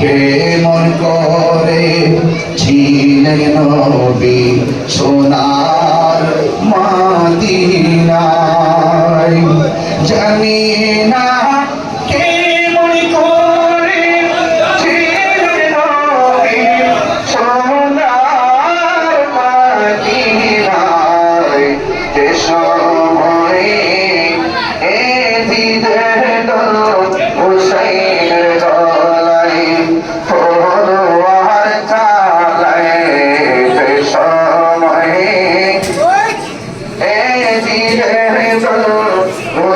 কেমন করে ছিলেন নবী জানি না কেমন করে ছিলেন নবী সোনার মাদিনায় যে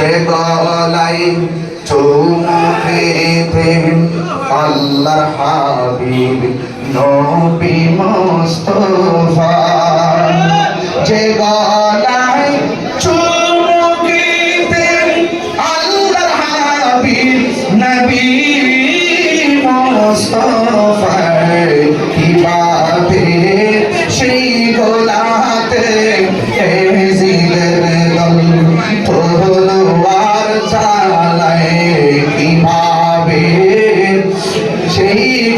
যে গলাই চৌমুখে আল্লাহ হাবিব নবী মুস্তফা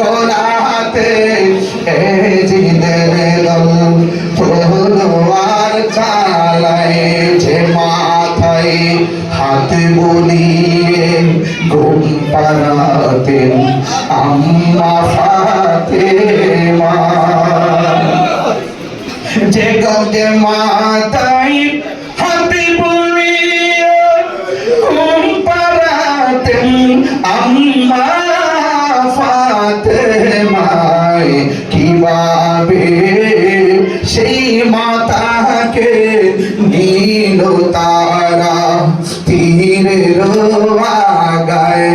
গোলাতে এজিলের চালায় যে মাথায় হাত বুলিয়ে ঘুম পাড়াতেন আম্মা ফাতেমা। যে গঙ্গে মাতাই কীভাবে সেই মাতাকে নীল তারা তীরের আগায়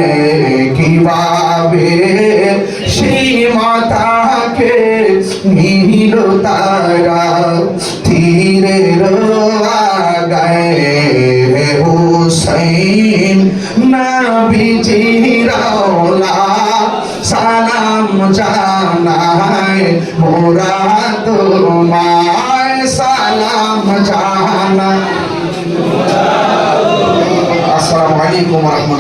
কীভাবে সেই মাতাকে নীল তারা তীরের আগায় হে হুসাইন জানায় মোরা তোমায় সালাম জানায় আসসালামু